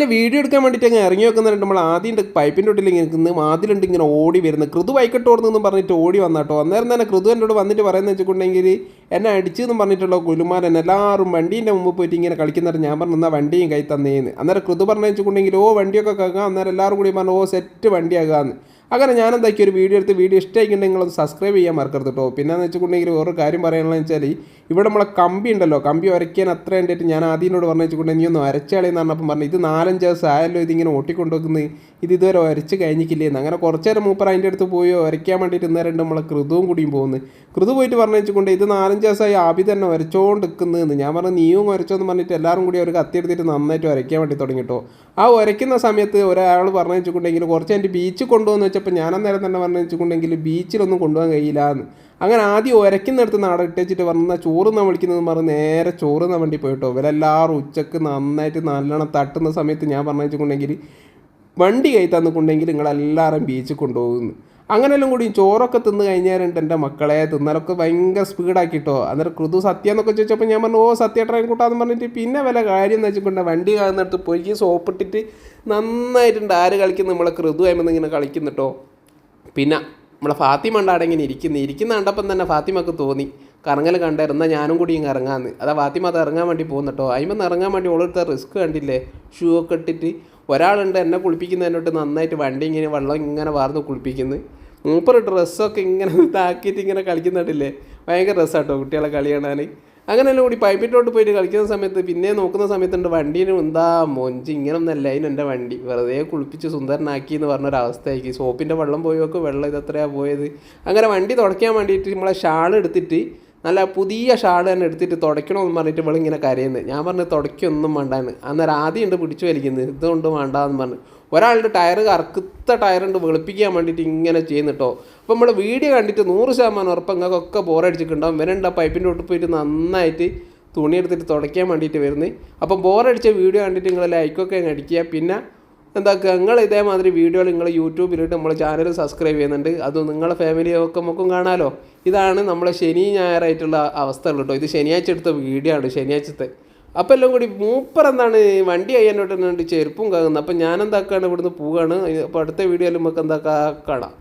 പിന്നെ വീഡിയോ എടുക്കാൻ വേണ്ടിയിട്ട് അങ്ങ് ഇറങ്ങി വെക്കുന്നുണ്ട് നമ്മൾ ആദ്യം പൈപ്പിന്റെ ഉള്ളിൽ ഇങ്ങനെ നിൽക്കുന്നത് മാതിലുണ്ട് ഇങ്ങനെ ഓടി വരുന്നത്. കൃതു വൈക്കട്ടോർന്നെന്നും പറഞ്ഞിട്ട് ഓടി വന്നാട്ടോ. അന്നേരം തന്നെ കൃതു എന്നോട് വന്നിട്ട് പറയുന്നത് വെച്ചിട്ടുണ്ടെങ്കിൽ എന്നെ അടിച്ചെന്നും പറഞ്ഞിട്ടുള്ള കുലുമാരൻ എല്ലാവരും വണ്ടീന്റെ മുമ്പ് പോയിട്ട് ഇങ്ങനെ കളിക്കുന്നിട്ട് ഞാൻ പറഞ്ഞു എന്നാൽ വണ്ടിയും കൈ തന്നേന്ന്. അന്നേരം കൃതു പറഞ്ഞു വെച്ചിട്ടുണ്ടെങ്കിൽ ഓ വണ്ടിയൊക്കെ കേൾക്കാം അന്നേരം എല്ലാവരും കൂടി പറഞ്ഞു ഓ സെറ്റ് വണ്ടിയാകാമെന്ന് അങ്ങനെ ഞാൻ എന്താക്കി ഒരു വീഡിയോ എടുത്ത് വീഡിയോ ഇഷ്ടമായിട്ടുണ്ടെങ്കിൽ ഒന്ന് സബ്സ്ക്രൈബ് ചെയ്യാൻ മറക്കരുത് കേട്ടോ പിന്നെ എന്ന് വെച്ചിട്ടുണ്ടെങ്കിൽ വേറൊരു കാര്യം പറയാനുള്ളത് വെച്ചാൽ ഇവിടെ നമ്മളെ കമ്പി ഉണ്ടല്ലോ കമ്പി ഉരയ്ക്കാൻ അത്ര കണ്ടിട്ട് ഞാൻ ആദ്യനോട് പറഞ്ഞു വെച്ചിട്ടുണ്ടെങ്കിൽ നീ ഒന്ന് ഉരച്ചാളെന്ന് പറഞ്ഞപ്പം പറഞ്ഞു ഇത് നാലഞ്ച് ദിവസം ആയല്ലോ ഇതിങ്ങനെ ഓട്ടിക്കൊണ്ടുവെക്കുന്നത് ഇത് ഇതുവരെ ഉരച്ച് കഴിഞ്ഞിട്ടില്ലേന്ന്. അങ്ങനെ കുറച്ച് നേരം മൂപ്പർ അതിന്റെ അടുത്ത് പോയി ഉരയ്ക്കാൻ വേണ്ടിയിട്ട് ഇന്നേരം നമ്മളെ കൃതവും കൂടിയും പോകുന്നു കൃതു പോയിട്ട് പറഞ്ഞു വെച്ചിട്ടുണ്ട് ഇത് നാലഞ്ച് ദിവസമായി ആബി തന്നെ ഉരച്ചോണ്ട് നിൽക്കുന്നതെന്ന് ഞാൻ പറഞ്ഞു നീയും ഉരച്ചോന്ന് പറഞ്ഞിട്ട് എല്ലാവരും കൂടി ഒരു കത്തിയെടുത്തിട്ട് നന്നായിട്ട് ഉരയ്ക്കാൻ വേണ്ടി തുടങ്ങിട്ടോ ആ ഉരയ്ക്കുന്ന സമയത്ത് ഒരാൾ പറഞ്ഞു വെച്ചിട്ടുണ്ടെങ്കിൽ കുറച്ച് എന്റെ ബീച്ച് കൊണ്ടുപോകുന്ന വെച്ചപ്പോൾ ഞാൻ അന്നേരം തന്നെ പറഞ്ഞു വെച്ചുകൊണ്ടെങ്കിൽ ബീച്ചിലൊന്നും കൊണ്ടുപോകാൻ കഴിയില്ല എന്ന്. അങ്ങനെ ആദ്യം ഉരയ്ക്കുന്നിടത്ത് നാട ഇട്ടേച്ചിട്ട് പറഞ്ഞ ചോറ് നാ വിളിക്കുന്നത് പറഞ്ഞ് നേരെ ചോറ് നാ വണ്ടി പോയിട്ടോ? ഇവരെല്ലാവരും ഉച്ചയ്ക്ക് നന്നായിട്ട് നല്ലോണം തട്ടുന്ന സമയത്ത് ഞാൻ പറഞ്ഞു വെച്ചിട്ടുണ്ടെങ്കിൽ വണ്ടി കൈ തന്നിട്ടുണ്ടെങ്കിൽ നിങ്ങളെല്ലാവരും ബീച്ചിൽ കൊണ്ടുപോകുന്നു അങ്ങനെല്ലാം കൂടി ചോറൊക്കെ തിന്ന് കഴിഞ്ഞാലുണ്ട് എന്റെ മക്കളെ. തിന്നാലൊക്കെ ഭയങ്കര സ്പീഡാക്കിട്ടോ. അന്നേരം കൃതു സത്യം എന്നൊക്കെ ചോദിച്ചപ്പോൾ ഞാൻ പറഞ്ഞു ഓ സത്യ ട്രെയിൻ കൂട്ടാന്ന് പറഞ്ഞിട്ട് പിന്നെ വല്ല കാര്യം എന്ന് വെച്ചിട്ടുണ്ട് വണ്ടി കാണുന്നിടത്ത് പോയി സോപ്പിട്ടിട്ട് നന്നായിട്ടുണ്ട്. ആര് കളിക്കുന്നു? നമ്മളെ കൃതു ആയമെന്ന് ഇങ്ങനെ കളിക്കുന്നുട്ടോ. പിന്നെ നമ്മളെ ഫാത്തിമ ഉണ്ടാടെ ഇങ്ങനെ ഇരിക്കുന്നു. ഇരിക്കുന്ന കണ്ടപ്പം തന്നെ ഫാത്തിമക്ക് തോന്നി. കറങ്ങൽ കണ്ടായിരുന്ന ഞാനും കൂടി ഇങ്ങനെ ഇറങ്ങാന്ന്. അതാ ഫാത്തിമ അത് ഇറങ്ങാൻ വേണ്ടി പോകുന്നുട്ടോ അതിമെന്ന് ഇറങ്ങാൻ വേണ്ടി ഓളെടുത്ത റിസ്ക് കണ്ടില്ലേ? ഷൂ ഒക്കെ ഇട്ടിട്ട് ഒരാളുണ്ട് എന്നെ കുളിപ്പിക്കുന്നതിനോട്ട് നന്നായിട്ട് വണ്ടി ഇങ്ങനെ വെള്ളം ഇങ്ങനെ വാർന്ന് കുളിപ്പിക്കുന്നു. മൂപ്പർ ഡ്രസ്സൊക്കെ ഇങ്ങനെ ഇതാക്കിയിട്ട് ഇങ്ങനെ കളിക്കുന്നുണ്ടില്ലേ ഭയങ്കര രസമാട്ടോ കുട്ടികളെ കളി കാണാൻ അങ്ങനെയല്ല കൂടി പൈപ്പിട്ടോട്ട് പോയിട്ട് കളിക്കുന്ന സമയത്ത് പിന്നെ നോക്കുന്ന സമയത്തുണ്ട് വണ്ടീന് എന്താ മൊഞ്ച് ഇങ്ങനൊന്നല്ല അതിന് എന്റെ വണ്ടി. വെറുതെ കുളിപ്പിച്ച് സുന്ദരനാക്കി എന്ന് പറഞ്ഞൊരവസ്ഥയാക്കി സോപ്പിന്റെ വെള്ളം പോയി നോക്ക് വെള്ളം ഇതത്രയാണ് പോയത്? അങ്ങനെ വണ്ടി തുടയ്ക്കാൻ വേണ്ടിയിട്ട് നമ്മളെ ഷാൾ എടുത്തിട്ട് നല്ല പുതിയ ഷാൾ തന്നെ എടുത്തിട്ട് തുടയ്ക്കണമെന്ന് പറഞ്ഞിട്ട് ഇവളിങ്ങനെ കരയുന്നത്. ഞാൻ പറഞ്ഞു തുടയ്ക്കൊന്നും വേണ്ടാന്ന്. അന്നേരം ആദ്യം ഉണ്ട് പിടിച്ചു വലിക്കുന്നത്. ഇതുകൊണ്ട് വേണ്ടാന്ന് പറഞ്ഞു. ഒരാളുടെ ടയർ കറക്കുത്ത ടയറുണ്ട് വെളുപ്പിക്കാൻ വേണ്ടിയിട്ട് ഇങ്ങനെ ചെയ്യുന്നുട്ടോ അപ്പോൾ നമ്മൾ വീഡിയോ കണ്ടിട്ട് നൂറ് ശതമാനം ഉറപ്പ് നിങ്ങൾക്കൊക്കെ ബോറടിച്ചിട്ടുണ്ടാവും ഇവനുണ്ട് ആ പൈപ്പിന്റെ ഒട്ട് പോയിട്ട് നന്നായിട്ട് തുണി എടുത്തിട്ട് തുടയ്ക്കാൻ വേണ്ടിയിട്ട് വരുന്നത്. അപ്പം ബോറടിച്ച വീഡിയോ കണ്ടിട്ട് നിങ്ങൾ ലൈക്കൊക്കെ അടിക്കുക. പിന്നെ എന്താക്കുക? നിങ്ങൾ ഇതേമാതിരി വീഡിയോകൾ നിങ്ങൾ യൂട്യൂബിലിട്ട് നമ്മളെ ചാനൽ സബ്സ്ക്രൈബ് ചെയ്യുന്നുണ്ട്. അത് നിങ്ങളെ ഫാമിലിയൊക്കെ നമുക്കും കാണാമല്ലോ ഇതാണ് നമ്മളെ ശനി ഞായറായിട്ടുള്ള അവസ്ഥകൾ കേട്ടോ ഇത് ശനിയാഴ്ച എടുത്ത വീഡിയോ ആണ് ശനിയാഴ്ചത്തെ. അപ്പോൾ എല്ലാം കൂടി മൂപ്പർ എന്താണ് വണ്ടി കഴിയാനോട്ട് ചെരുപ്പും കാകുന്നത് അപ്പം ഞാൻ ഇവിടുന്ന് പോവുകയാണ് അപ്പോൾ അടുത്ത വീഡിയോയിൽ നമുക്ക് എന്താക്കാം കാണാം.